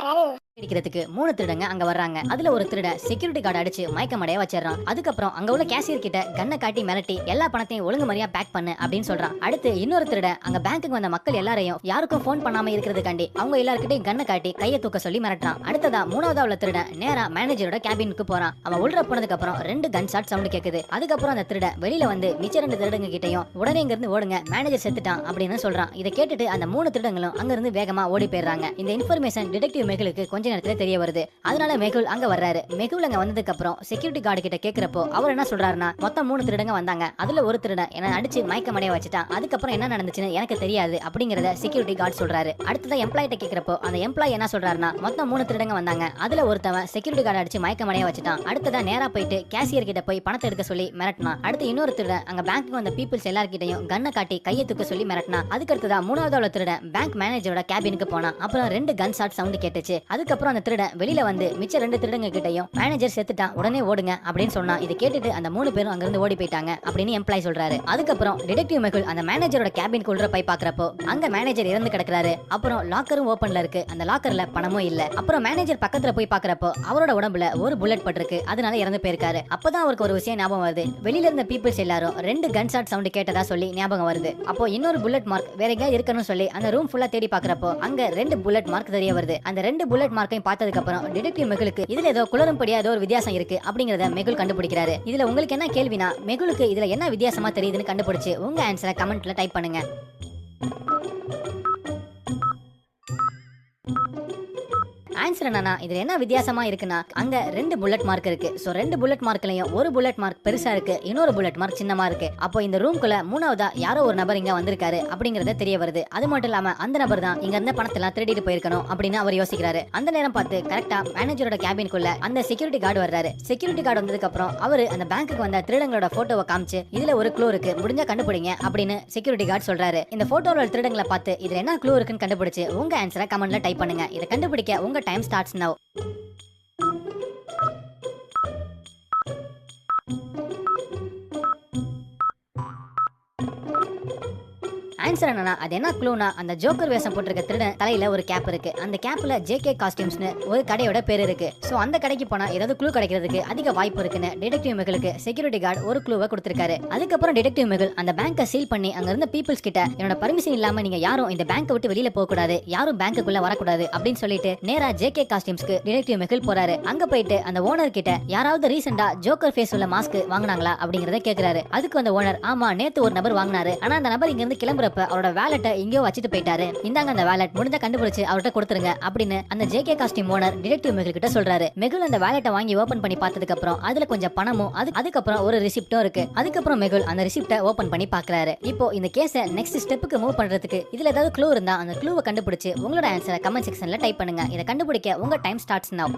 யாராவது இருக்கிறதுக்கு மூணு திருடங்க அங்க வர்றாங்க. அதுல ஒரு திருட செக்யூரிட்டி கார்டு அடிச்சு மயக்கமடைய வச்சிடறான். அதுக்கப்புறம் அங்க உள்ள கேஷியர் கிட்ட கண்ணை காட்டி மிரட்டி எல்லா பணத்தையும் ஒழுங்கு முறையா பேக் பண்ணு அப்படின்னு சொல்றான். அடுத்து இன்னொரு திருட அங்க பேங்க்குக்கு வந்த மக்கள் எல்லாரையும் யாருக்கும் ஃபோன் பண்ணாம இருக்கிறதுக்காண்டி அவங்க எல்லாருக்கிட்டையும் கண்ணை காட்டி கையை தூக்க சொல்லி மிரட்டான் அடுத்ததா மூணாவதா உள்ள திருட நேரா மேனேஜரோட கேபினுக்கு போறான். அவன் உள்ள போனதுக்கு அப்புறம் ரெண்டு கன் ஷாட் சவுண்ட் கேக்குது. அதுக்கப்புறம் அந்த திருட வெளியில வந்து மிச்ச ரெண்டு திருடங்க கிட்டையும் உடனே இங்க இருந்து ஓடுங்க மேனேஜர் செத்துட்டான் அப்படின்னு சொல்றான். இதை கேட்டுட்டு அந்த மூணு திருடங்களும் அங்க இருந்து வேகமா ஓடி போயிடுறாங்க. இந்த இன்ஃபர்மேஷன் டிடெக்டிவ் கொஞ்சம் கொஞ்ச நேரத்துல தெரிய வருது. அதனால மெகுல் அங்க வர்றாரு. மெகுல் அங்க வந்ததுக்கு அப்புறம் செக்யூரிட்டி கார்டு கிட்ட கேக்குறப்போ அவர் என்ன சொல்றாருன்னா மொத்தம் மூணு திருடங்க வந்தாங்க. அதுல ஒரு திருடன் என்ன அடிச்சு மயக்கமடைய வச்சுட்டான். அதுக்கப்புறம் என்ன நடந்துச்சுன்னு எனக்கு தெரியாது அப்படிங்கறத செக்யூரிட்டி கார்டு சொல்றாரு. அடுத்ததா எம்ப்ளாயிட்ட கேக்குறப்போ அந்த எம்ப்ளாய் என்ன சொல்றாருன்னா மொத்தம் மூணு திருடங்க வந்தாங்க. அதுல ஒருத்தவன் செக்யூரிட்டி கார்டு அடிச்சு மயக்கமடைய வச்சுட்டான். அடுத்ததான் நேரா போயிட்டு கேசியர் கிட்ட போய் பணத்தை எடுக்க சொல்லி மிரட்டினான். அடுத்து இன்னொரு திருடன் அங்க பேங்க்கு வந்த பீப்புள்ஸ் எல்லார்கிட்டயும் கண்ணை காட்டி கையை தூக்க சொல்லி மிரட்டினான். அதுக்கு அடுத்ததா மூணாவது உள்ள திருடன் பேங்க் மேனேஜரோட கேபினுக்கு போனான். அப்புறம் ரெண்டு கன் ஷாட் சவுண்ட் கேட்டுச்சு. அதுக்கப்புறம் அந்த திருடன் வெளியில வந்து மிச்ச ரெண்டு திருடங்க கிட்டையும் மேனேஜர் செத்துட்டான் உடனே ஓடுங்க அப்படின்னு சொன்னா இதை கேட்டுட்டு அந்த மூணு பேரும் அங்கிருந்து ஓடி போயிட்டாங்க அப்படின்னு எம்ப்ளாய் சொல்றாரு. அதுக்கப்புறம் டிடெக்டிவ் மெகுல் அந்த மேனேஜரோட கேபின் உள்ள போய் பாக்குறப்போ அங்க மேனேஜர் இறந்து கிடக்குறாரு. அப்புறம் லாக்கரும் ஓபன்ல இருக்கு. அந்த லாக்கர்ல பணமும் இல்ல. அப்புறம் மேனேஜர் பக்கத்துல போய் பாக்குறப்போ அவரோட உடம்புல ஒரு புல்லட் பட்டிருக்கு. அதனால இறந்து போயிருக்காரு. அப்பதான் அவருக்கு ஒரு விஷயம் ஞாபகம் வருது. வெளியில இருந்த பீப்புள்ஸ் எல்லாரும் ரெண்டு கன் ஷாட் சவுண்ட் கேட்டதா சொல்லி ஞாபகம் வருது. அப்போ இன்னொரு புல்லட் மார்க் வேற எங்கேயா இருக்கணும்னு சொல்லி அந்த ரூம் ஃபுல்லா தேடி பாக்குறப்போ அங்க ரெண்டு புல்லட் மார்க் தெரிய வருது. அந்த ரெண்டு புல்லட் மார்க் பார்த்ததுக்கு அப்புறம் டிடெக்டிவ் மெகுலுக்கு இதுல ஏதோ குளறும்படியா ஏதோ ஒரு வித்தியாசம் இருக்கு அப்படிங்கறத மெகுல் கண்டுபிடிக்கிறாரு. இதுல உங்களுக்கு என்ன கேள்வினா மெகுலுக்கு இதுல என்ன வித்தியாசமா தெரியுதுன்னு கண்டுபிடிச்சு உங்க ஆன்சரை கமெண்ட்ல டைப் பண்ணுங்க. பேசுறேனா என்னன்னா இதுல என்ன வித்தியாசமா இருக்குன்னா அங்க ரெண்டு புல்லட் மார்க் இருக்கு. சோ ரெண்டு புல்லட் மார்க்லயும் ஒரு புல்லட் மார்க் பெருசா இருக்கு இன்னொரு புல்லட் மார்க் சின்னமா இருக்கு. அப்போ இந்த ரூம்குள்ள மூணாவதா யாரோ ஒரு நபர் இங்க வந்திருக்காரு அப்படிங்கறது தெரிய வருது. அது மட்டும் இல்லாம அந்த நபர் தான் இங்க இருந்த பணத்தெல்லாம் திருடிட்டு போயிருக்கணும் அப்படின்னு அவர் யோசிக்கிறாரு. அந்த நேரம் பார்த்து கரெக்டா மேனேஜரோட கேபினுக்குள்ள அந்த செக்யூரிட்டி கார்டு வர்றாரு. செக்யூரிட்டி கார்டு வந்ததுக்கு அப்புறம் அவரு அந்த பேங்க்குக்கு வந்த திருடங்களோட போட்டோவை காமிச்சு இதுல ஒரு க்ளூ இருக்கு முடிஞ்சா கண்டுபிடிங்க அப்படின்னு செக்யூரிட்டி கார்டு சொல்றாரு. இந்த போட்டோவில் திருடங்களை பார்த்து இதுல என்ன க்ளூ இருக்குன்னு கண்டுபிடிச்சு உங்க ஆன்சரை கமெண்ட்ல டைப் பண்ணுங்க. இதை கண்டுபிடிக்க உங்க டைம் ஸ்டார்ட்ஸ் நவ் ஆன்சர் என்னன்னா அது என்ன க்ளூனா அந்த ஜோக்கர் வேஷம் போட்டிருக்க திருடன் தலையில ஒரு கேப் இருக்கு. அந்த கேப்ல ஜேகே காஸ்டியூம்ஸ்னு ஒரு கடையோட பேர் இருக்கு. சோ அந்த கடைக்கு போனா ஏதாவது க்ளூ கிடைக்கிறதுக்கு அதிக வாய்ப்பு இருக்குன்னு டிடெக்டிவ் மிகளுக்கு செக்யூரிட்டி கார்டு ஒரு க்ளூவை கொடுத்திருக்காரு. அதுக்கப்புறம் டிடெக்டிவ் மெகுல் அந்த பேங்கை சீல் பண்ணி அங்க இருந்த பீப்புள்ஸ் கிட்ட என்னோட பர்மிஷன் இல்லாம நீங்க யாரும் இந்த பேங்கை விட்டு வெளியில போக கூடாது. யாரும் பேங்க்குள்ள வரக்கூடாது. அப்படின்னு சொல்லிட்டு நேரா ஜேகே காஸ்டியூம்ஸ்க்கு டிடெக்டிவ் மிகள் போறாரு. அங்க போயிட்டு அந்த ஓனர் கிட்ட யாராவது ரீசெண்டா ஜோக்கர் ஃபேஸ் உள்ள மாஸ்க் வாங்கினாங்களா? அப்படிங்கறத கேக்குறாரு. அதுக்கு அந்த ஓனர் ஆமா நேத்து ஒரு நபர் வாங்கினாரு. ஆனா அந்த நபர் இங்க இருந்து கிளம்புறப்ப அவரோட வேலெட்டை எங்கேயோ வச்சுட்டு போயிட்டாரு. இந்தாங்க அந்த வேலட் முடிஞ்ச கண்டுபிடிச்சு அவர்கிட்ட கொடுத்துருங்க அப்படின்னு அந்த JK costume owner detective Mehul கிட்ட சொல்றாரு. மெகுல் அந்த வேலெட்டை வாங்கி ஓபன் பண்ணி பார்த்ததுக்கு அப்புறம் அதுல கொஞ்சம் பணமும் அது அதுக்கப்புறம் ஒரு ரிசிப்டும் இருக்கு. அதுக்கப்புறம் மெகுல் அந்த ரிசிப்டை ஓபன் பண்ணி பாக்குறாரு இப்போ இந்த கேஸை நெக்ஸ்ட் ஸ்டெப்புக்கு மூவ் பண்றதுக்கு இதுல ஏதாவது க்ளூ இருந்தா அந்த க்ளூவை கண்டுபிடிச்சு உங்களோட ஆன்சரை கமெண்ட் செக்ஷன்ல டைப் பண்ணுங்க. இதை கண்டுபிடிக்க உங்க டைம் ஸ்டார்ட்ஸ் நவ்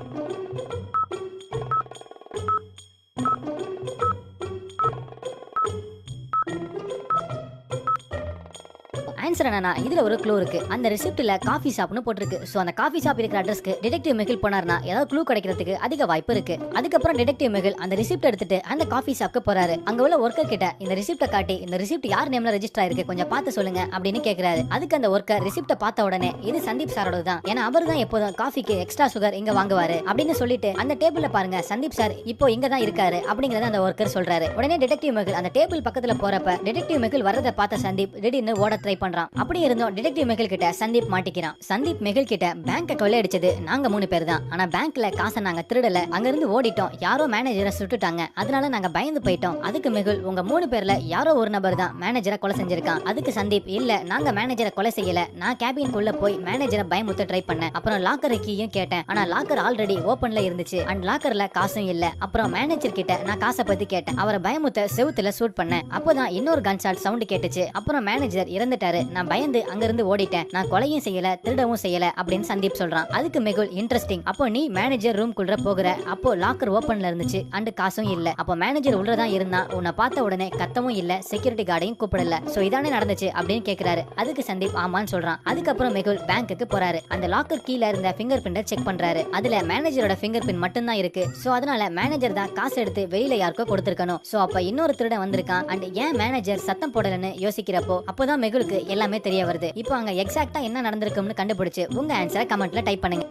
ஆன்சர் என்னன்னா இதுல ஒரு க்ளூ இருக்கு. அந்த ரிசிப்ட்ல காஃபி ஷாப்னு போட்டிருக்கு. சோ அந்த காஃபி ஷாப் இருக்கிற அட்ரஸ்க்கு டிடெக்டிவ் மெகில் போனார்னா ஏதாவது க்ளூ கிடைக்கிறதுக்கு அதிக வாய்ப்பு இருக்கு. அதுக்கப்புறம் டிடெக்டிவ் மெகில் அந்த ரிசிப்ட் எடுத்துட்டு அந்த காஃபி ஷாப்க்கு போறாரு. அங்க உள்ள ஒர்க்கர் கிட்ட இந்த ரிசிப்ட காட்டி இந்த ரிசிப்ட் யார் நேம்ல ரெஜிஸ்டர் ஆயிருக்கு கொஞ்சம் பார்த்து சொல்லுங்க அப்படின்னு கேக்குறாரு. அதுக்கு அந்த ஒர்க்கர் ரிசிப்ட பார்த்த உடனே இது சந்தீப் சாரோட தான் ஏன்னா அவர் தான் எப்போதும் காஃபிக்கு எக்ஸ்ட்ரா சுகர் இங்க வாங்குவாரு அப்படின்னு சொல்லிட்டு அந்த டேபிள்ல பாருங்க சந்தீப் சார் இப்போ இங்க தான் இருக்காரு அப்படிங்கறத அந்த ஒர்க்கர் சொல்றாரு. உடனே டிடெக்டிவ் மெகில் அந்த டேபிள் பக்கத்துல போறப்ப டிடெக்டிவ் மெகில் வரத பார்த்த சந்தீப் திடீர்னு ஓட ட்ரை பண்றான். அப்படி இருந்தும். டிடெக்டிவ் மெகில் கிட்ட சந்தீப் மாட்டிக்கிறான். சந்தீப் மெகில் கிட்ட பேங்க கொள்ளையடிச்சது நாங்க மூணு பேர் தான். ஆனா பேங்க்ல காசை நாங்க திருடல. அங்க இருந்து ஓடிட்டோம். யாரோ மேனேஜரை சுட்டுட்டாங்க. அதனால நாங்க பயந்து போயிட்டோம். அதுக்கு மெகுல் உங்க மூணு பேர்ல யாரோ ஒரு நபர் தான் மேனேஜரை கொலை செஞ்சிருக்கான். அதுக்கு சந்தீப் இல்ல நாங்க மேனேஜரை கொலை செய்யல. நான் கேபின்குள்ள போய் மேனேஜரை பயமுத்த ட்ரை பண்ணேன். அப்புறம் லாக்கர் கீயும் கேட்டேன். ஆனா லாக்கர் ஆல்ரெடி ஓபன்ல இருந்துச்சு. அண்ட் லாக்கர்ல காசும் இல்ல. அப்புறம் மேனேஜர் கிட்ட நான் காசை பத்தி கேட்டேன். அவரை பயமுத்த செவுத்துல சூட் பண்ணேன். அப்போதான் இன்னொரு கன் ஷாட் சவுண்ட் கேட்டுச்சு. அப்புறம் மேனேஜர் இறந்துட்டாரு. நான் பயந்து அங்கிருந்து ஓடிட்டேன். நான் கொலையும் செய்யல திருடவும் செய்யல அப்படின்னு சந்தீப் சொல்றான். அதுக்கு மெகுல் இன்ட்ரெஸ்டிங் அப்போ நீ மேனேஜர் ரூம் குள்ள போகிற. அப்போ லாக்கர் ஓபன்ல இருந்துச்சு. அண்ட் காசும் இல்ல. அப்போ மேனேஜர் உள்ளதான் இருந்தா. உன்னை பார்த்த உடனே கத்தவும் இல்ல செக்யூரிட்டி கார்டையும் கூப்பிடல. சோ இதானே நடந்துச்சு? அப்படின்னு கேக்குறாரு. அதுக்கு சந்தீப் ஆமான்னு சொல்றான். அதுக்கப்புறம் மெகுல் பேங்க்குக்கு போறாரு. அந்த லாக்கர் கீழ இருந்த ஃபிங்கர் பிரிண்ட செக் பண்றாரு. அதுல மேனேஜரோட ஃபிங்கர் பிரிண்ட் மட்டும் தான் இருக்கு. சோ அதனால மேனேஜர் தான் காசு எடுத்து வெளியில யாருக்கோ கொடுத்திருக்கணும். சோ அப்ப இன்னொரு திருடன் வந்திருக்கான். அண்ட் ஏன் மேனேஜர் சத்தம் போடலன்னு யோசிக்கிறப்போ அப்போதான் மெகுலுக்கு எல்லாமே தெரிய வருது. இப்போ அங்க எக்ஸாக்டா என்ன நடந்திருக்கும்னு கண்டுபிடிச்சு உங்க ஆன்சரை கமெண்ட்ல டைப் பண்ணுங்க.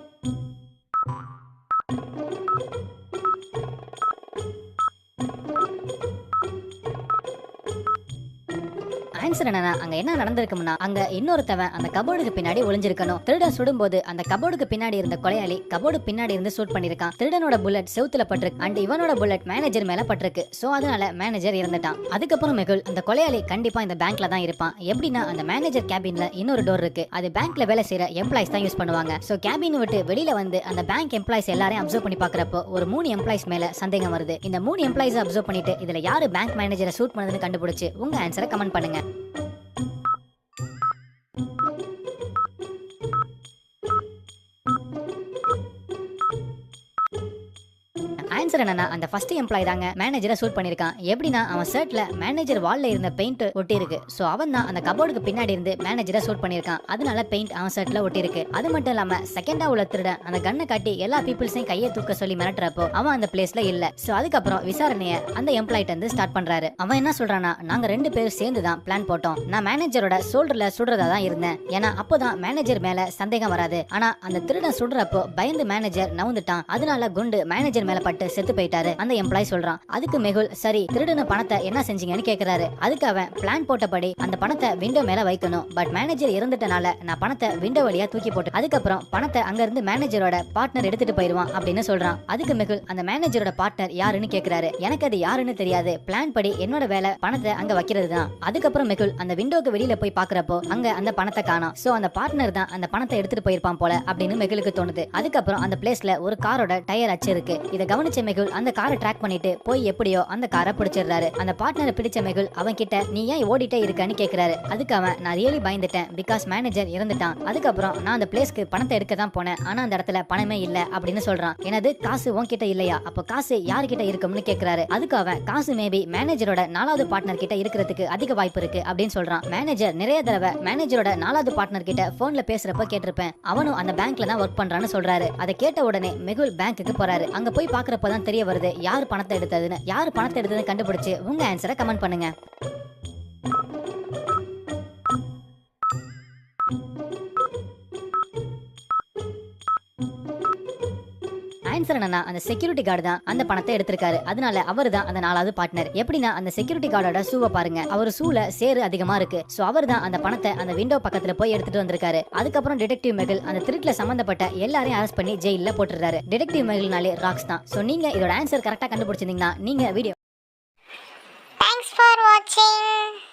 ஆன்சர் என்னன்னா அங்க என்ன நடந்திருக்கும்னா அங்க இன்னொருத்தவன் அந்த கபோர்டுக்கு பின்னாடி ஒளிஞ்சிருக்கணும். திருடன் சுடும்போது அந்த கபோர்டுக்கு பின்னாடி இருந்த கொலையாளி கபோர்டு பின்னாடி இருந்து சூட் பண்ணிருக்கான். திருடனோட புல்லட் செவுத்துல பட்டிருக்கு. அண்ட் இவனோட புல்லட் மேனேஜர் மேல பட்டிருக்கு. சோ அதனால மேனேஜர் இறந்துட்டான். அதுக்கப்புறம் மெகுல் அந்த கொலையாளி கண்டிப்பா இந்த பேங்க்ல தான் இருப்பான். எப்படின்னா அந்த மேனேஜர் கேபின்ல இன்னொரு டோர் இருக்கு. அது பேங்க்ல வேலை செய்யற எம்ப்ளாய்ஸ் தான் யூஸ் பண்ணுவாங்க. சோ கேபின் விட்டு வெளியில வந்து அந்த பேங்க் எம்ப்ளாய்ஸ் எல்லாரையும் அப்சர்வ் பண்ணி பாக்குறப்போ ஒரு மூணு எம்ப்ளாய்ஸ் மேல சந்தேகம் வருது. இந்த மூணு எம்ப்ளாய்ஸ் அப்சர்வ் பண்ணிட்டு இதுல யாரு பேங்க் மேனேஜரை சூட் பண்ணதுன்னு கண்டுபிடிச்சு உங்க ஆன்சரை கமெண்ட் பண்ணுங்க. ஆன்சர் என்னன்னா அந்த ஃபர்ஸ்ட் எம்ப்ளாய் தாங்க மேனேஜரை ஷூட் பண்ணிருக்கான். எப்படின்னா அவன் ஷர்ட்ல மேனேஜர் வால்ல இருந்த பெயிண்ட் ஒட்டி இருக்கு சோ அவன் தான் அந்த கபோர்டுக்கு பின்னாடி இருந்து மேனேஜரை சூட் பண்ணிருக்கான். அதனால பெயிண்ட் அவன் ஷர்ட்ல ஒட்டி இருக்கு அது மட்டும் இல்லாம செகண்டா உள்ள திருடன் அந்த கண்ணை காட்டி எல்லா பீப்புள்ஸையும் கையை தூக்க சொல்லி மிரட்டுறப்போ அவன் அந்த பிளேஸ்ல இல்ல. சோ அதுக்கப்புறம் விசாரணைய அந்த எம்ப்ளாய்ட்ட இருந்து ஸ்டார்ட் பண்றாரு. அவன் என்ன சொல்றானா நாங்க ரெண்டு பேரும் சேர்ந்து தான் பிளான் போட்டோம். நான் மேனேஜரோட ஷோல்டர்ல சுடுறதா தான் இருந்தேன். ஏன்னா அப்போதான் மேனேஜர் மேல சந்தேகம் வராது. ஆனா அந்த திருடன் சுடுறப்போ பயந்து மேனேஜர் நவுந்துட்டான். அதனால குண்டு மேனேஜர் மேல பட்டு செத்து போயிட்டாரு. அந்த எம்ப்ளாய் சொல்றான் அதுக்கு மெகுல் சரி திருடுன பணத்தை என்ன செஞ்சீங்கன்னு கேக்குறாரு. அதுக்கு அவன் பிளான் போட்டபடி அந்த பணத்தை விண்டோ மேல வைக்கணும். பட் மேனேஜர் இறந்துட்டனால நான் பணத்தை விண்டோ வழியா தூக்கி போட்டு அதுக்கப்புறம் பணத்தை அங்க இருந்து மேனேஜரோட பார்ட்னர் எடுத்துட்டு போயிருவான் அப்படின்னு சொல்றான். அதுக்கு மெகுல் அந்த மேனேஜரோட பார்ட்னர் யாருன்னு கேக்குறாரு. எனக்கு அது யாருன்னு தெரியாது. பிளான் படி என்னோட வேலை பணத்தை அங்க வைக்கிறது தான் அதுக்கப்புறம் மெகுல் அந்த விண்டோக்கு வெளியில போய் பாக்குறப்போ அங்க அந்த பணத்தை காணும். சோ அந்த பார்ட்னர் தான் அந்த பணத்தை எடுத்துட்டு போயிருப்பான் போல அப்படின்னு மெகுலுக்கு தோணுது. அதுக்கப்புறம் அந்த பிளேஸ்ல ஒரு காரோட டயர் அச்சு இருக்கு. இதை கவனிச்ச மெகுல் அந்த காரை ட்ராக் பண்ணிட்டு போய் எப்படியோ அந்த காரை பிடிச்சிடுறாரு. அந்த பார்ட்னரை பிடிச்ச மெகுல் அவன் கிட்ட நீ ஏன் ஓடிட்டே இருக்கன்னு கேக்குறாரு. அதுக்கு அவன் நான் ரியலி பயந்துட்டேன். பிகாஸ் மேனேஜர் இறந்துட்டான். அதுக்கப்புறம் நான் அந்த பிளேஸ்க்கு பணத்தை எடுக்க தான் போனேன். ஆனா அந்த இடத்துல பணமே இல்ல அப்படின்னு சொல்றான். எனது காசு உன்கிட்ட இல்லையா? அப்போ காசு யார்கிட்ட இருக்கும்னு கேக்குறாரு. அதுக்கு அவன் காசு மேபி மேனேஜரோட நாலாவது பார்ட்னர் கிட்ட இருக்கிறதுக்கு அதிக வாய்ப்பு இருக்கு அப்படின்னு சொல்றான். மேனேஜர் நிறைய தடவை மேனேஜரோட நாலாவது பார்ட்னர் கிட்ட போன்ல பேசுறப்ப கேட்டிருப்பேன். அவனும் அந்த பேங்க்ல தான் ஒர்க் பண்றான்னு சொல்றாரு. அதை கேட்ட உடனே மெகுல் பேங்க்குக்கு போறாரு. அங்க போய் பாக்குறப்பதான் தான் தெரிய வருது. யார் பணத்தை எடுத்ததுன்னு யார் பணத்தை எடுத்ததுன்னு கண்டுபிடிச்சு உங்க ஆன்சரை கமெண்ட் பண்ணுங்க. ஆன்சர் என்னன்னா அந்த செக்யூரிட்டி கார்டு தான் அந்த பணத்தை எடுத்திருக்காரு. அதனால அவர் தான் அந்த நாலாவது பார்ட்னர் எப்படின்னா அந்த செக்யூரிட்டி கார்டோட ஷூவை பாருங்க. அவர் ஷூல சேரு அதிகமா இருக்கு. சோ அவர் தான் அந்த பணத்தை அந்த விண்டோ பக்கத்துல போய் எடுத்துட்டு வந்திருக்காரு. அதுக்கப்புறம் டிடெக்டிவ் மெகில் அந்த திருட்டுல சம்பந்தப்பட்ட எல்லாரையும் அரெஸ்ட் பண்ணி ஜெயில போட்டுறாரு டிடெக்டிவ் மெகில்னாலே ராக்ஸ் தான். சோ நீங்க இதோட ஆன்சர் கரெக்டா கண்டுபிடிச்சிருந்தீங்கன்னா நீங்க வீடியோ Thanks for watching.